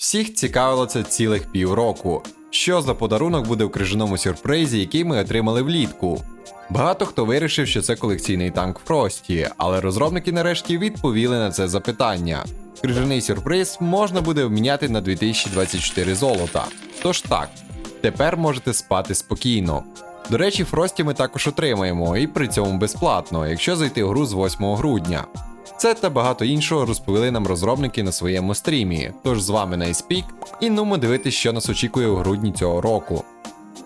Всіх цікавило це цілих півроку. Що за подарунок буде в крижаному сюрпризі, який ми отримали влітку? Багато хто вирішив, що це колекційний танк Фрості, але розробники нарешті відповіли на це запитання. Крижаний сюрприз можна буде обміняти на 2024 золота. Тож так, тепер можете спати спокійно. До речі, Фрості ми також отримаємо, і при цьому безплатно, якщо зайти в гру з 8 грудня. Це та багато іншого розповіли нам розробники на своєму стрімі. Тож з вами Найспік, і нумо дивитись, що нас очікує у грудні цього року.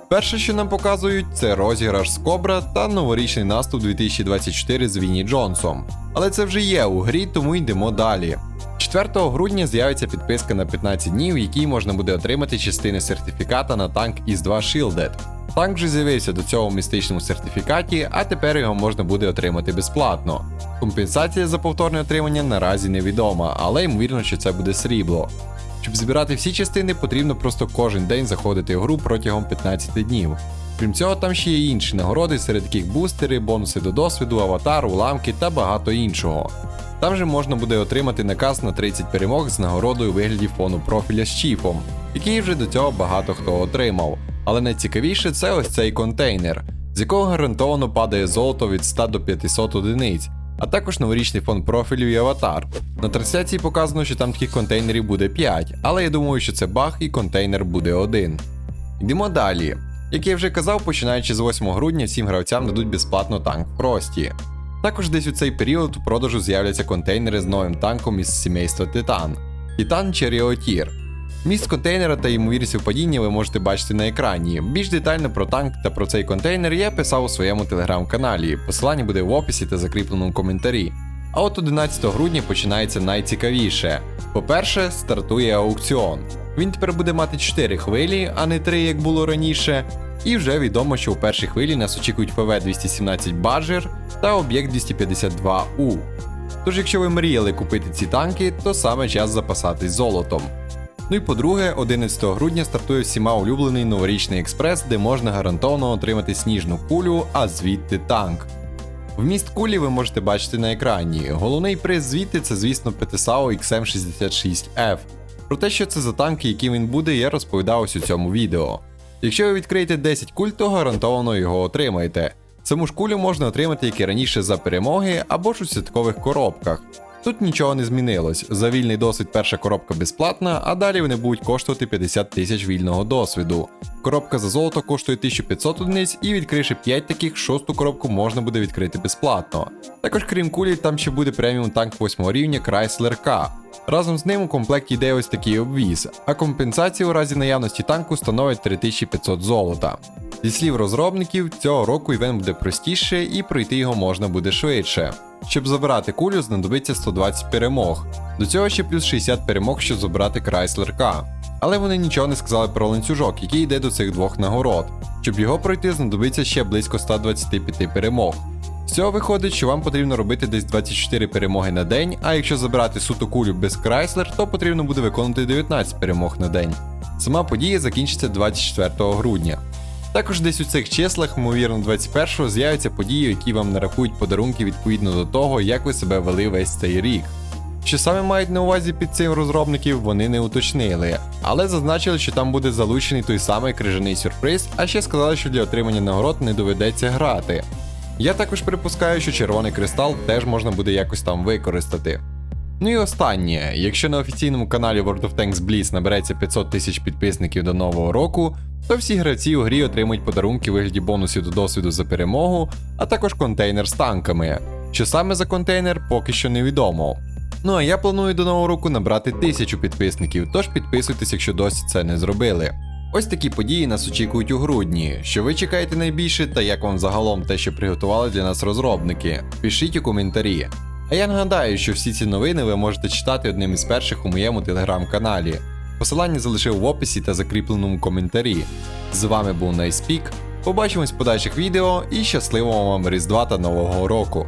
Перше, що нам показують, це розіграш з Кобра та новорічний наступ 2024 з Вінні Джонсом. Але це вже є у грі, тому йдемо далі. 4 грудня з'явиться підписка на 15 днів, в якій можна буде отримати частини сертифіката на танк із 2 Shielded. Танк вже з'явився до цього в містичному сертифікаті, а тепер його можна буде отримати безплатно. Компенсація за повторне отримання наразі невідома, але ймовірно, що це буде срібло. Щоб збирати всі частини, потрібно просто кожен день заходити в гру протягом 15 днів. Крім цього, там ще є інші нагороди, серед яких бустери, бонуси до досвіду, аватар, уламки та багато іншого. Там же можна буде отримати наказ на 30 перемог з нагородою у вигляді фону профіля з чіпом, який вже до цього багато хто отримав. Але найцікавіше це ось цей контейнер, з якого гарантовано падає золото від 100 до 500 одиниць, а також новорічний фон профілю і аватар. На трансляції показано, що там таких контейнерів буде 5, але я думаю, що це баг і контейнер буде один. Йдемо далі. Як я вже казав, починаючи з 8 грудня всім гравцям дадуть безплатно танк в Прості. Також десь у цей період у продажу з'являться контейнери з новим танком із сімейства Титан Титан Черіотір. Міст контейнера та ймовірність падіння ви можете бачити на екрані. Більш детально про танк та про цей контейнер я писав у своєму телеграм-каналі. Посилання буде в описі та закріпленому коментарі. А от 11 грудня починається найцікавіше. По-перше, стартує аукціон. Він тепер буде мати 4 хвилі, а не 3, як було раніше. І вже відомо, що у першій хвилі нас очікують ПВ-217 Баджер та об'єкт 252У. Тож, якщо ви мріяли купити ці танки, то саме час запасатись золотом. Ну і по-друге, 11 грудня стартує всіма улюблений новорічний експрес, де можна гарантовано отримати сніжну кулю, а звідти танк. Вміст кулі ви можете бачити на екрані. Головний приз звідти це, звісно, PTSAO XM66F. Про те, що це за танк і яким він буде, я розповідав ось у цьому відео. Якщо ви відкриєте 10 куль, то гарантовано його отримаєте. Саму ж кулю можна отримати як і раніше за перемоги або ж у святкових коробках. Тут нічого не змінилось. За вільний досвід перша коробка безплатна, а далі вони будуть коштувати 50 тисяч вільного досвіду. Коробка за золото коштує 1500 одиниць, і відкривши 5 таких, шосту коробку можна буде відкрити безплатно. Також, крім кулі, там ще буде преміум танк 8 рівня Chrysler K. Разом з ним у комплекті йде ось такий обвіз, а компенсація у разі наявності танку становить 3500 золота. Зі слів розробників, цього року івент буде простіше і пройти його можна буде швидше. Щоб забирати кулю, знадобиться 120 перемог. До цього ще плюс 60 перемог, щоб забрати Chrysler K. Але вони нічого не сказали про ланцюжок, який йде до цих двох нагород. Щоб його пройти, знадобиться ще близько 125 перемог. З цього виходить, що вам потрібно робити десь 24 перемоги на день, а якщо забирати суту кулю без Chrysler, то потрібно буде виконати 19 перемог на день. Сама подія закінчиться 24 грудня. Також десь у цих числах, ймовірно, 21-го, з'являться події, які вам нарахують подарунки відповідно до того, як ви себе вели весь цей рік. Що саме мають на увазі під цим розробників, вони не уточнили, але зазначили, що там буде залучений той самий крижаний сюрприз, а ще сказали, що для отримання нагород не доведеться грати. Я також припускаю, що червоний кристал теж можна буде якось там використати. Ну і останнє, якщо на офіційному каналі World of Tanks Blitz набереться 500 тисяч підписників до нового року, то всі гравці у грі отримують подарунки у вигляді бонусів до досвіду за перемогу, а також контейнер з танками. Що саме за контейнер, поки що невідомо. Ну а я планую до нового року набрати тисячу підписників, тож підписуйтесь, якщо досі це не зробили. Ось такі події нас очікують у грудні. Що ви чекаєте найбільше та як вам загалом те, що приготували для нас розробники? Пишіть у коментарі. А я нагадаю, що всі ці новини ви можете читати одним із перших у моєму телеграм-каналі. Посилання залишив в описі та закріпленому коментарі. З вами був Найспік. Побачимось в подальших відео і щасливого вам Різдва та Нового року!